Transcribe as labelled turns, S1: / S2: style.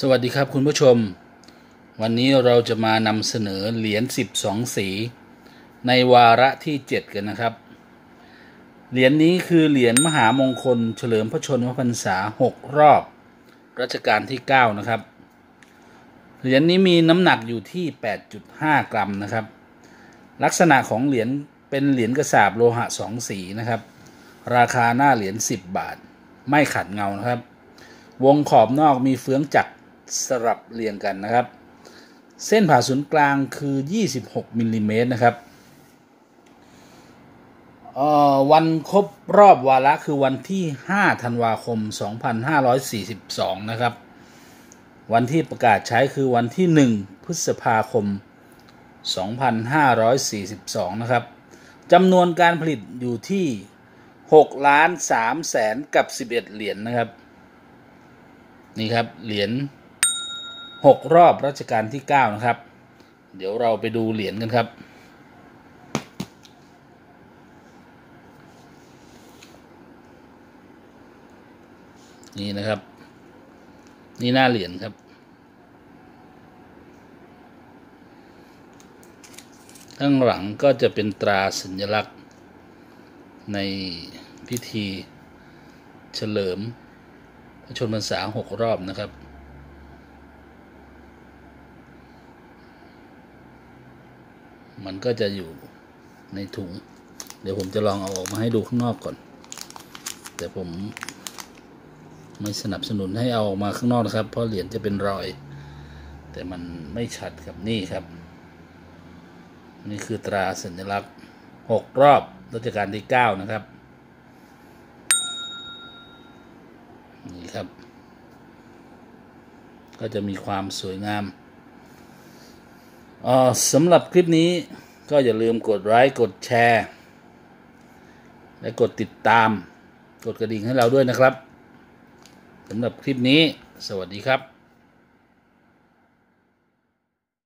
S1: สวัสดีครับคุณผู้ชม วันนี้เราจะมานำเสนอเหรียญ 12 สี ในวาระที่ 7 กันนะครับ เหรียญนี้คือเหรียญมหามงคล เฉลิมพระชนมพรรษา 6 รอบ รัชกาลที่ 9 นะครับ เหรียญนี้มีน้ำหนักอยู่ที่ 8.5 กรัมนะครับ ลักษณะของเหรียญเป็นเหรียญกระสาบโลหะ 2 สีนะครับ ราคาหน้าเหรียญ10 บาท ไม่ขัดเงานะครับ วงขอบนอกมีเฟืองจักร สลับเรียงกันนะครับ เส้นผ่าศูนย์กลางคือ 26มิลลิเมตรนะครับวันครบรอบวาระคือวันที่ 5 ธันวาคม 2542 นะครับ วันที่ประกาศใช้คือวันที่ 1 พฤษภาคม 2542 นะครับจำนวนการผลิตอยู่ที่6ล้าน3แสนกับ 11 เหรียญนนะครับ นี่ครับ เหรียญ 6 รอบรัชกาลที่ 9 นะครับ เดี๋ยวเราไปดูเหรียญกันครับ นี่นะครับ นี่หน้าเหรียญครับ ข้างหลังก็จะเป็นตราสัญลักษณ์ในพิธีเฉลิมพระชนมพรรษาหกรอบนะครับ มันก็จะอยู่ในถุง เดี๋ยวผมจะลองเอาออกมาให้ดูข้างนอกก่อน แต่ผมไม่สนับสนุนให้เอาออกมาข้างนอกนะครับ เพราะเหรียญจะเป็นรอย แต่มันไม่ชัดครับนี่ครับ นี่คือตราสัญลักษณ์หกรอบรัชกาลที่เก้านะครับ นี่ครับ ก็จะมีความสวยงาม สำหรับคลิปนี้ก็อย่าลืมกดไลค์กดแชร์ และกดติดตาม กดกระดิ่งให้เราด้วยนะครับสำหรับคลิปนี้ สวัสดีครับ